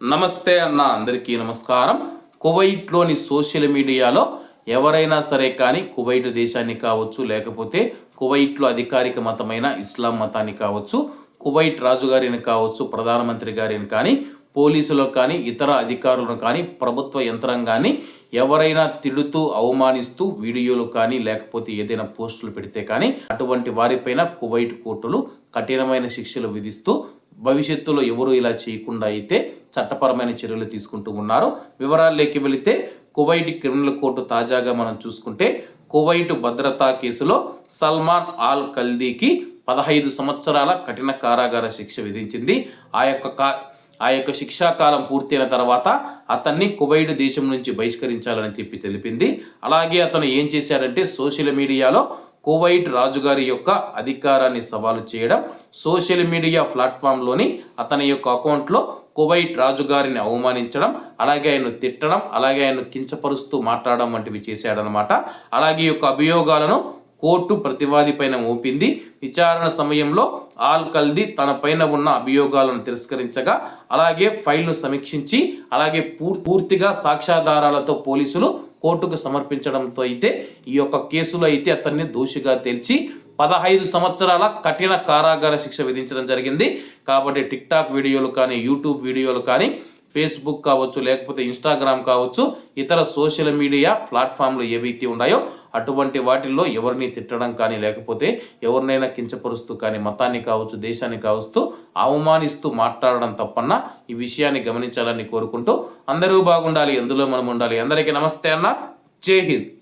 నమస్తే అన్న అందరికీ నమస్కారం. కువైట్లోని సోషల్ మీడియాలో ఎవరైనా సరే కానీ కువైట్ దేశాన్ని కావచ్చు లేకపోతే కువైట్లో అధికారిక మతమైన ఇస్లాం మతాన్ని కావచ్చు కువైట్ రాజుగారిని కావచ్చు ప్రధానమంత్రి గారిని కానీ పోలీసులకు కానీ ఇతర అధికారులను కానీ ప్రభుత్వ యంత్రాంగాన్ని ఎవరైనా తిడుతూ అవమానిస్తూ వీడియోలు కానీ లేకపోతే ఏదైనా పోస్టులు పెడితే కానీ అటువంటి వారిపైన కువైట్ కోర్టులు కఠినమైన శిక్షలు విధిస్తూ భవిష్యత్తులో ఎవరు ఇలా చేయకుండా అయితే చట్టపరమైన చర్యలు తీసుకుంటూ ఉన్నారు. వివరాల్లోకి వెళితే కువైట్ క్రిమినల్ కోర్టు తాజాగా మనం చూసుకుంటే కువైట్ భద్రతా కేసులో సల్మాన్ ఆల్ కల్దీకి పదహైదు సంవత్సరాల కఠిన కారాగార శిక్ష విధించింది. ఆ యొక్క కా ఆ యొక్క శిక్షాకాలం పూర్తయిన తర్వాత అతన్ని కువైట్ దేశం నుంచి బహిష్కరించాలని చెప్పి తెలిపింది. అలాగే అతను ఏం చేశాడంటే సోషల్ మీడియాలో కువైట్ రాజుగారి యొక్క అధికారాన్ని సవాలు చేయడం సోషల్ మీడియా ప్లాట్ఫామ్లోని అతని యొక్క అకౌంట్లో కువైట్ రాజుగారిని అవమానించడం అలాగే ఆయన తిట్టడం అలాగే ఆయన కించపరుస్తూ మాట్లాడడం వంటివి చేశాడనమాట అలాగే ఈ యొక్క అభియోగాలను కోర్టు ప్రతివాది పైన మోపింది. విచారణ సమయంలో ఆల్ కల్దీ తన పైన ఉన్న అభియోగాలను తిరస్కరించగా అలాగే ఫైల్ను సమీక్షించి అలాగే పూర్- పూర్తిగా సాక్ష్యాధారాలతో పోలీసులు కోర్టుకు సమర్పించడంతో అయితే ఈ యొక్క కేసులో అయితే అతన్ని దోషిగా తెలిసి పదహైదు సంవత్సరాల కఠిన కారాగార శిక్ష విధించడం జరిగింది. కాబట్టి టిక్ టాక్ వీడియోలు కానీ యూట్యూబ్ వీడియోలు కానీ ఫేస్బుక్ కావచ్చు లేకపోతే ఇన్స్టాగ్రామ్ కావచ్చు ఇతర సోషల్ మీడియా ప్లాట్ఫామ్లు ఏవైతే ఉన్నాయో అటువంటి వాటిల్లో ఎవరిని తిట్టడం కానీ లేకపోతే ఎవరినైనా కించపరుస్తూ కానీ మతాన్ని కావచ్చు దేశాన్ని కావచ్చు అవమానిస్తూ మాట్లాడడం తప్పన్న ఈ విషయాన్ని గమనించాలని కోరుకుంటూ అందరూ బాగుండాలి ఎందులో మనం ఉండాలి. అందరికీ నమస్తే అన్న. జై హింద్.